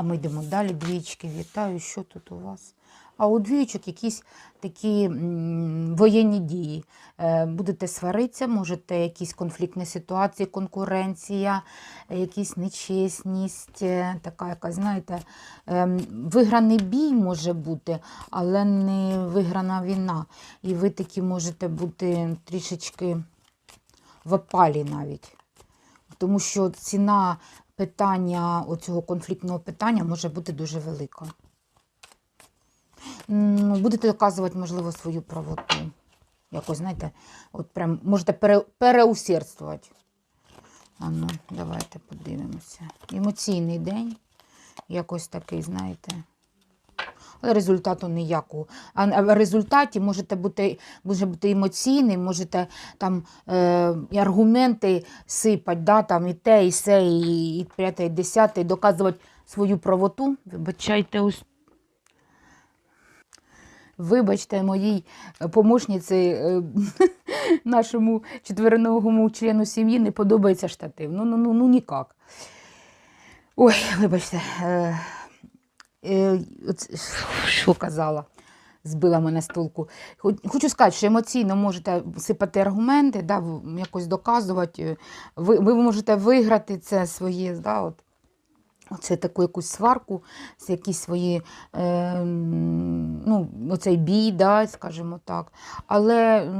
А ми йдемо далі. Двічки, вітаю, що тут у вас? А у двічок якісь такі воєнні дії. Е, Будете сваритися, можете якісь конфліктні ситуації, конкуренція, якісь нечесність, е, така якась, знаєте, ем, виграний бій може бути, але не виграна війна. І ви такі можете бути трішечки в опалі навіть. Тому що ціна питання, оцього конфліктного питання може бути дуже велика. Будете доказувати, можливо, свою правоту. Якось, знаєте, от прям можете пере, переусердствувати. А ну, давайте подивимося. Емоційний день. Якось такий, знаєте. Але результату ніякого. А в результаті можете бути, може бути емоційний, можете там е, і аргументи сипати, да, там і те, і се, і, і п'яте, і десяте, і доказувати свою правоту. Вибачайте, ось. Вибачте, моїй е, помощниці, е, нашому четвероногому члену сім'ї не подобається штатив. Ну, ну, ну, ну ніяк. Ой, вибачте. Е, що казала? Збила мене з толку. Хочу сказати, що емоційно можете сипати аргументи, да, якось доказувати. Ви, ви можете виграти це своє, да, от, оце таку якусь сварку, якісь свої, е, ну, оцей бій, да, скажімо так. Але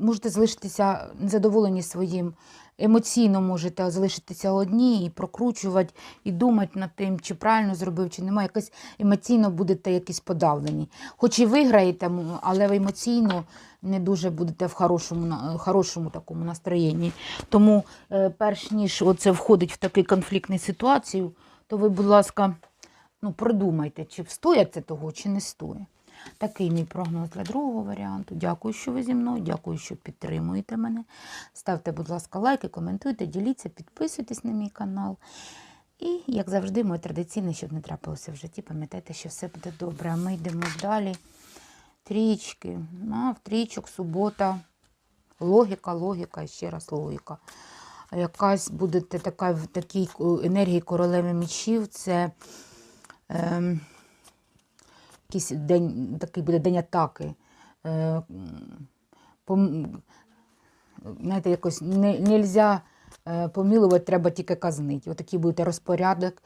можете залишитися незадоволені своїм. Емоційно можете залишитися одні і прокручувати, і думати над тим, чи правильно зробив, чи немає. Якось емоційно будете якісь подавлені. Хоч і виграєте, але ви емоційно не дуже будете в хорошому, хорошому такому настроєнні. Тому, е, перш ніж оце входить в таку конфліктну ситуацію, то ви, будь ласка, ну, продумайте, чи встоять це того, чи не стоїть. Такий мій прогноз для другого варіанту. Дякую, що ви зі мною. Дякую, що підтримуєте мене. Ставте, будь ласка, лайки, коментуйте, діліться, підписуйтесь на мій канал. І, як завжди, моє традиційне, щоб не трапилося в житті, пам'ятайте, що все буде добре. Ми йдемо далі. Трічки. А, в трічок, субота. Логіка, логіка, ще раз логіка. Якась будете така в такій е, енергії королеви мечів. Це ем, якийсь день, такий буде день атаки. Е, пом, знаєте, якось не, нельзя е, помилувати, треба тільки казнити. Отакий буде розпорядок.